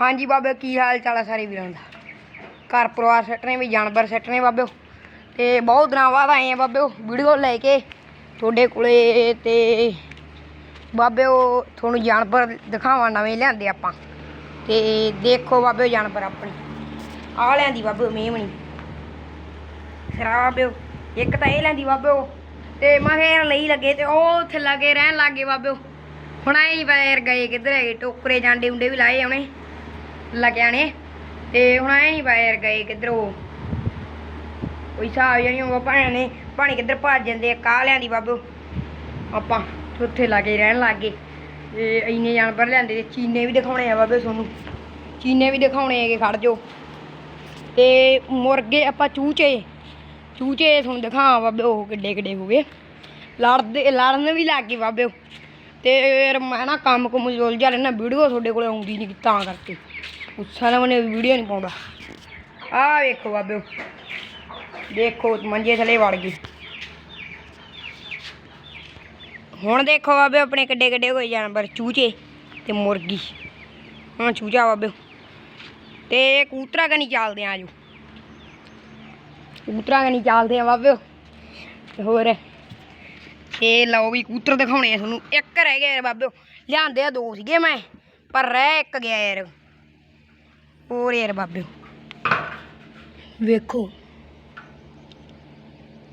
ਹਾਂਜੀ ਬਾਬੇ, ਕੀ ਹਾਲ ਚਾਲ ਆ ਸਾਰੇ ਵੀਰਾਂ ਦਾ? ਘਰ ਪਰਿਵਾਰ ਸੱਟਣੇ ਵੀ, ਜਾਨਵਰ ਸੱਟਣੇ ਬਾਬਿਓ ਤੇ ਬਹੁਤ ਦਿਨਾਂ ਬਾਅਦ ਆਏ ਆ ਬਾਬਿਓ ਵੀਡੀਓ ਲੈ ਕੇ। ਤੁਹਾਡੇ ਕੋਲੇ ਤੇ ਬਾਬਿਓ ਤੁਹਾਨੂੰ ਜਾਨਵਰ ਦਿਖਾਵਾਂ, ਨਵੇਂ ਲਿਆਂਦੇ ਆਪਾਂ। ਤੇ ਦੇਖੋ ਬਾਬਿਓ ਜਾਨਵਰ ਆਪਣੇ। ਆ ਲਿਆਂਦੀ ਬਾਬਿਓ ਮੇਮਣੀ। ਖਰਾਬ ਬਾਬਿਓ ਇੱਕ ਤਾਂ ਇਹ ਲੈਂਦੀ ਬਾਬਿਓ ਤੇ ਮੈਂ ਫੇਰ ਲਈ ਲੱਗੇ ਤੇ ਉਹ ਉੱਥੇ ਲੱਗੇ ਰਹਿਣ ਲੱਗੇ ਬਾਬਿਓ ਹੁਣ ਆਏ ਆਈ ਫੇਰ ਗਏ ਕਿੱਧਰ ਹੈਗੇ? ਟੋਕਰੇ ਜਾਂਡੇ ਉਂਡੇ ਵੀ ਲਾਏ ਉਹਨੇ। ਲੱਗਿਆ ਨੇ ਤੇ ਹੁਣ ਆਏ ਨਹੀਂ ਫੇਰ ਗਏ ਕਿੱਧਰ। ਉਹ ਕੋਈ ਹਿਸਾਬ ਜਿਹਾ ਨਹੀਂ ਭਾਣੇ ਨੇ ਪਾਣੀ ਕਿੱਧਰ ਭੱਜ ਜਾਂਦੇ ਆ ਕਾਹ ਲਿਆਂਦੀ ਆਪਾਂ ਤੇ ਉੱਥੇ ਲਾਗੇ ਰਹਿਣ ਲੱਗੇ ਤੇ ਇੰਨੇ ਜਾਨਵਰ ਲਿਆਂਦੇ ਤੇ ਚੀਨੇ ਵੀ ਦਿਖਾਉਣੇ ਆ ਬਾਬੇ ਤੁਹਾਨੂੰ। ਚੀਨੇ ਵੀ ਦਿਖਾਉਣੇ ਹੈਗੇ ਖੜ ਜੋ। ਤੇ ਮੁਰਗੇ ਆਪਾਂ ਚੂਚੇ। ਚੂਚੇ ਤੁਹਾਨੂੰ ਦਿਖਾਵਾਂ ਬਾਬੇ, ਉਹ ਕਿੱਡੇ ਕਿੱਡੇ ਹੋ ਗਏ। ਲੜਦੇ, ਲੜਨ ਵੀ ਲੱਗ ਗਏ ਬਾਬੇ। ਤੇ ਯਾਰ ਮੈਂ ਨਾ ਕੰਮ ਕੁਮ ਉਲਝਾ ਲੈਣਾ ਵੀਡੀਓ ਤੁਹਾਡੇ ਕੋਲ ਆਉਂਦੀ ਨਹੀਂ ਤਾਂ ਕਰਕੇ। ਉਸਾਂ ਨਾਲ ਮੈਨੇ ਵੀਡੀਓ ਨਹੀਂ ਪਾਉਂਦਾ। ਆ ਵੇਖੋ ਬਾਬੇ। ਦੇਖੋ, ਮੰਜੇ ਥਲੇ ਵੜ ਗਈ। ਹੁਣ ਦੇਖੋ ਬਾਬੇ, ਆਪਣੇ ਕਿੱਡੇ ਕਿੱਡੇ ਹੋਏ ਜਾਨਵਰ, ਚੂਚੇ ਤੇ ਮੁਰਗੀ। ਹਾਂ, ਚੂਚਾ ਬਾਬੇ। ਤੇ ਕੂਤਰਾ ਕਨੀ ਚੱਲਦੇ ਆ ਆਜੋ। ਕੂਤਰਾ ਕਨੀ ਚੱਲਦੇ ਆ ਬਾਬੇ। ਹੋਰ, ਇਹ ਲਓ ਵੀ ਕੂਤਰ ਦਿਖਾਉਣੇ ਆ ਤੁਹਾਨੂੰ। ਇੱਕ ਰਹਿ ਗਿਆ ਯਾਰ ਬਾਬੇ। ਲਿਆਂਦੇ ਆ ਦੋ ਸੀਗੇ ਮੈਂ, ਪਰ ਰਹਿ ਇੱਕ ਗਿਆ ਯਾਰ। ਹੋਰ ਯਾਰ ਬਾਬੇ। ਵੇਖੋ।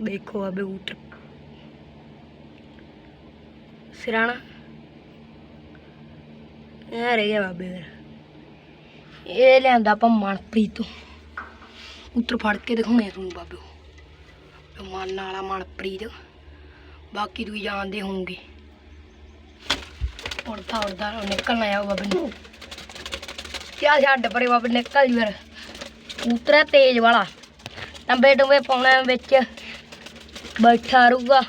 ਦੇਖੋ ਬਾਬੇ ਕੂਤਰ ਸਿਰਾਣਾ। ਇਹ ਰਹਿ ਗਿਆ ਬਾਬੇ ਯਾਰ ਇਹ ਲਿਆਂਦਾ ਆਪਾਂ ਮਨਪ੍ਰੀਤ ਤੋਂ। ਉੱਤਰ ਫੜ ਕੇ ਦਿਖਾਉਣੇ ਆ ਤੁਹਾਨੂੰ ਬਾਬੇ ਉਹ। ਮਨ ਵਾਲਾ ਮਨਪ੍ਰੀਤ। ਬਾਕੀ ਤੁਸੀਂ ਜਾਣਦੇ ਹੋਵੋਗੇ। ਉੜਦਾ ਉੜਦਾ ਨਿਕਲਣਾ ਆ ਬਾਬੇ ਨੂੰ। ਚੱਲ ਛੱਡ ਪਰੇ ਬਾਬੇ, ਨਿਕਲ ਜੂ ਯਾਰ ਕਬੂਤਰ ਤੇਜ਼ ਵਾਲਾ। ਟੰਬੇ ਟੰਬੇ ਪਾਉਣਾ ਵਿੱਚ। ਬੈਠਾ ਰਹੂਗਾ।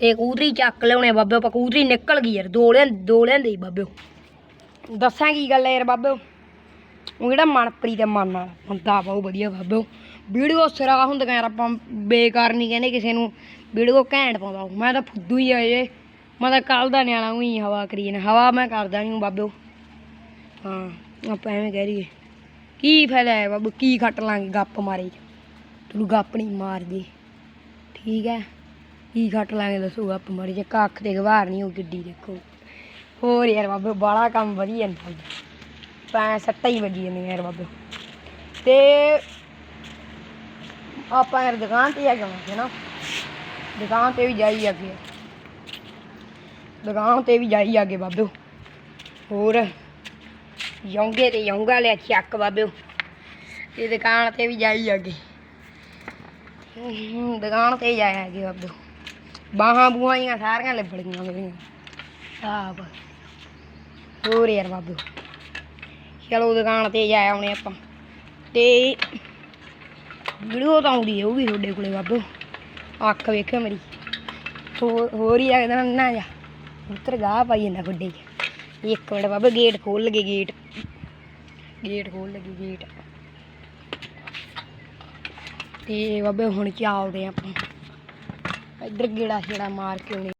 ਤੇ ਕੂਦਰੀ ਚੱਕ ਲਿਆਉਣੇ ਬਾਬੇ, ਆਪਾਂ ਕੂਦਰੀ ਨਿਕਲ ਗਈ ਯਾਰ। ਦੋਲਿਆਂ ਦੋ ਲਿਆਂਦੇ ਬਾਬੇ ਉਹ। ਦੱਸਾਂ ਕੀ ਗੱਲ ਹੈ ਯਾਰ ਬਾਬੇ ਉਹ। ਜਿਹੜਾ ਮਨਪ੍ਰੀਤ ਹੈ ਮਨ ਨਾਲ। ਹੁੰਦਾ ਬਹੁਤ ਵਧੀਆ ਬਾਬੇ ਉਹ। ਵੀਡੀਓ ਸਿਰਾ ਹੁੰਦੀਆਂ ਯਾਰ, ਆਪਾਂ ਬੇਕਾਰ ਨਹੀਂ ਕਹਿੰਦੇ ਕਿਸੇ ਨੂੰ। ਵੀਡੀਓ ਘੈਂਟ ਪਾਉਂਦਾ ਮੈਂ ਤਾਂ ਫੁੱਦੂ ਹੀ ਆ ਜੇ ਮੈਂ ਤਾਂ ਕੱਲ ਦਾ ਨਿਆਣਾ ਉਹੀ ਹਵਾ ਕਰੀ ਹਵਾ ਮੈਂ ਕਰਦਾ ਨਹੀਂ ਬਾਬੇ ਹਾਂ। ਆਪਾਂ ਐਵੇਂ ਕਹਿ ਰਹੀਏ ਕੀ ਫਾਇਦਾ ਹੈ ਬਾਬੂ, ਕੀ ਖੱਟ ਲਾਂਗੇ ਗੱਪ ਮਾਰੇ ਤੂੰ ਗੱਪ ਨਹੀਂ ਮਾਰਦੀ ਠੀਕ ਹੈ? ਕੀ ਖੱਟ ਲਾਂਗੇ ਦੱਸੋ ਗੱਪ ਮਾਰੀ ਜੇ ਕੱਖ ਤੇ ਗਵਾਰ ਨਹੀਂ ਉਹ ਕਿੱਡੀ, ਦੇਖੋ। ਹੋਰ ਯਾਰ ਬਾਬੇ ਬਾਲਾ ਕੰਮ ਵਧੀਆ ਜਾਂਦਾ ਪੈ ਸੱਟਾਂ ਹੀ ਵੱਜੀ ਜਾਂਦੀਆਂ ਯਾਰ ਬਾਬੇ। ਤੇ ਆਪਾਂ ਯਾਰ ਦੁਕਾਨ ਤੇ ਆ ਜਾਵਾਂਗੇ ਨਾ। ਦੁਕਾਨ ਤੇ ਵੀ ਜਾਈ ਅੱਗੇ। ਦੁਕਾਨ ਤੇ ਵੀ ਜਾਈ ਅੱਗੇ ਬਾਬੇ। ਹੋਰ? ਯੌਂਗੇ ਤੇ ਯੌਂਗਾ ਲਿਆ ਚੱਕ ਬਾਬੇ ਤੇ ਦੁਕਾਨ ਤੇ ਵੀ ਜਾਈ ਅੱਗੇ ਹਮ, ਦੁਕਾਨ ਤੇ ਜਾਇਆ ਅੱਗੇ ਬਾਬੇ ਬਾਹਾਂ ਬੂਹਾਂ ਸਾਰੀਆਂ ਲਿਬੜੀਆਂ ਮੇਰੀਆਂ ਆਪ ਹੋਰ ਯਾਰ ਬਾਬੇ ਚਲੋ ਦੁਕਾਨ ਤੇ ਜਾ ਆਉਣੇ ਆਪਾਂ ਤੇ ਵੀਡੀਓ ਤਾਂ ਆਉਂਦੀ ਹੈ ਉਹ ਵੀ ਤੁਹਾਡੇ ਕੋਲੇ ਬਾਬੇ ਅੱਖ ਵੇਖਿਓ ਮੇਰੀ ਹੋਰ ਹੋਰ ਹੀ ਲੱਗਦਾ ਨਾ ਜਾ ਉੱਤਰ ਗਾਹ ਪਾਈ ਜਾਂਦਾ ਗੱਡੇ 'ਚ ਇੱਕ ਮਿੰਟ ਬਾਬੇ ਗੇਟ ਖੋਲ ਲਗੇ ਗੇਟ ਗੇਟ ਖੋਲ ਲੱਗੀ, ਗੇਟ। ਤੇ ਬਾਬੇ ਹੁਣ ਚੱਲਦੇ ਆਪਾਂ। ਇੱਧਰ ਗੇੜਾ ਛੇੜਾ ਮਾਰ ਕੇ ਆਉਣੇ।